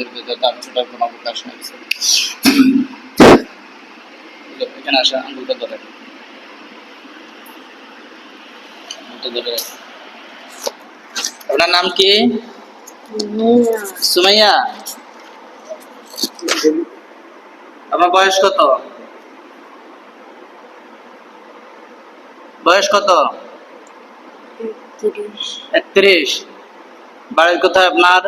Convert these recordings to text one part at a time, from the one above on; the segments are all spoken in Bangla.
এদের ভেতরে তার ছোটার কোনো অবকাশ নেই। এখানে আসা আঙ্গুলটা ধরে আপনার নাম কি? সুমাইয়া। আপনার বয়স কত? বয়স কত? একত্রিশ। বাড়ির কোথায় আপনার?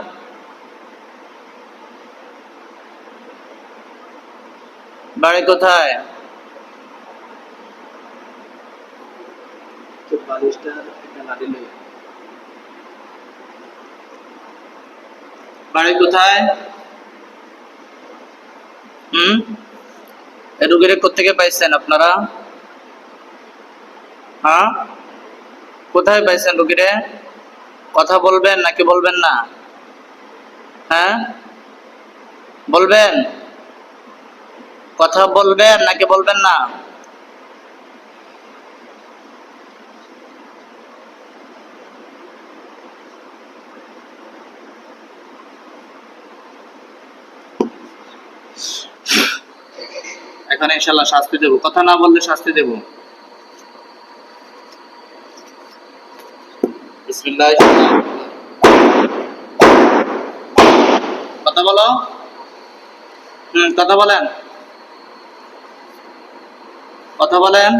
বাড়ি কোথায়? বাড়ি কোথায়? হুম? রুগীরে কোথেকে পাইছেন আপনারা? হ্যাঁ? কোথায় পাইছেন রুগীরে কথা বলবেন নাকি বলবেন না? হ্যাঁ? বলবেন? কথা বলবেন নাকি বলবেন না? এখন ইনশাল্লাহ শাস্তি দেব। কথা না বললে শাস্তি দেব। কথা বলো। হম, কথা বলেন। কথা বলেন।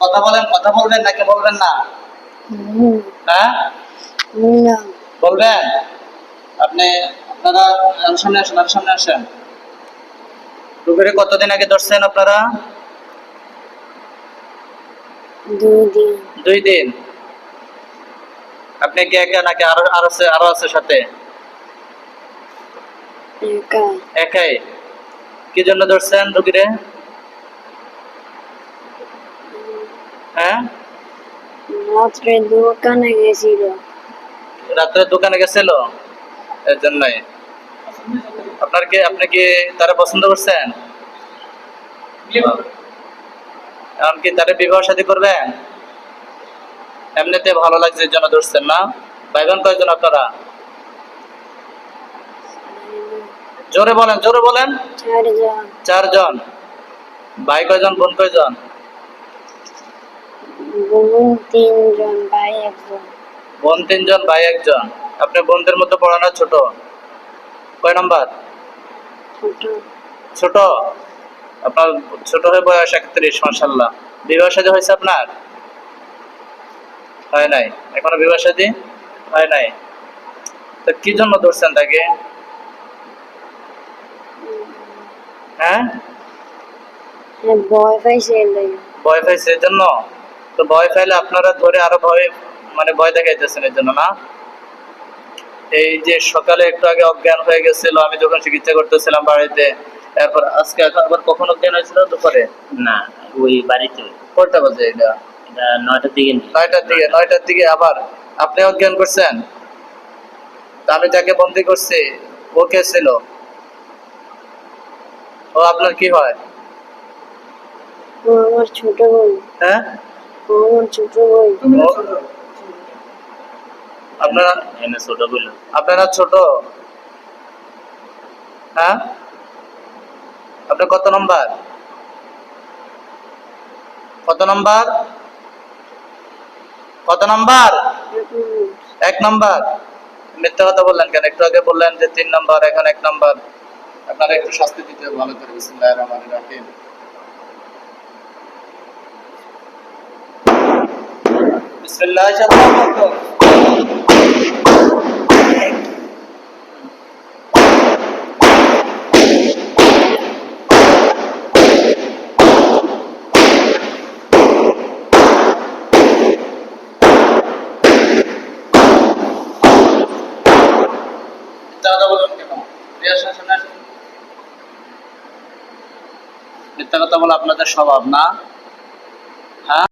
কথা বলেন কথা বলবেন নাকি বলবেন না? হ্যাঁ? বলবেন? আপনি আপনারা আমার সামনে আসেন আমার সামনে আসেন। কতদিন আগে ধরছেন আপনারা? দুই দিন। আপনি কি একা নাকি আরও আরও আছে আরও আছে সাথে? একাই। কি জন্য ধরছেন রুগীরে? হ্যাঁ? রাত্রে দোকানে গেছিল। রাত্রে দোকানে গেছিল? এর জন্যই। আপনার কি আপনি কি তারা পছন্দ করছেন? এখন কি তারা বিবাহ শাদী করবেন? এমনিতে ভালো লাগছে জন্য ধরছেন না। ভাই বোন কয়জন আপনারা? জোরে বলেন জোরে বলেন। চারজন। ভাই কয়জন বোন কয়জন? বোন তিনজন ভাই একজন। বোন তিনজন ভাই একজন। আপনি বোনদের মধ্যে পড়ানো ছোট। কয় নাম্বার? ছোট। আপনার ছোট হয়ে বয়স একত্রিশ মাসাল্লাহ বিবাহ সাথী হয়েছে আপনার? হয় নাই। এখনও বিবাহ সাথী হয় নাই। তো কি জন্য ধরছেন তাকে? হ্যাঁ? ভয় পাইছে ভয় পাইছে এর জন্য? তো ভয় পাইলে আপনারা ধরে আরও ভয় মানে ভয় দেখাইতেছেন এর জন্য না? এই যে সকালে একটু আগে অজ্ঞান হয়ে গেছিল আমি যখন চিকিৎসা করতেছিলাম বাড়িতে এরপর আজকে এখন আবার কখন অজ্ঞান হয়েছিল দুপুরে? না ওই বাড়িতে। কয়টা বাজে এটা? নয়টার দিকে নয়টার দিকে নয়টার দিকে আবার। আপনি অজ্ঞান করছেন? আমি যাকে বন্দি করছি ও কে ছিল? ও আপনার কি হয়? আমার ছোট বোন। হ্যাঁ? আমার ছোট বোন। আপনারা? এনে ছোট বলল আপনারা ছোট? হ্যাঁ? আপনার কত নম্বর? কত নম্বর? কত নম্বর? এক নম্বর। মিথ্যা কথা বললেন কেন? একটু আগে বললেন যে তিন নম্বর এখন এক নম্বর। আপনারা একটু শাস্তি দিতে ভালো করে। বিসমিল্লাহির রহমানির রহিম। বিসমিল্লাহির রহমানির রহিম। মিথ্যা কথা বলা আপনাদের স্বভাব না।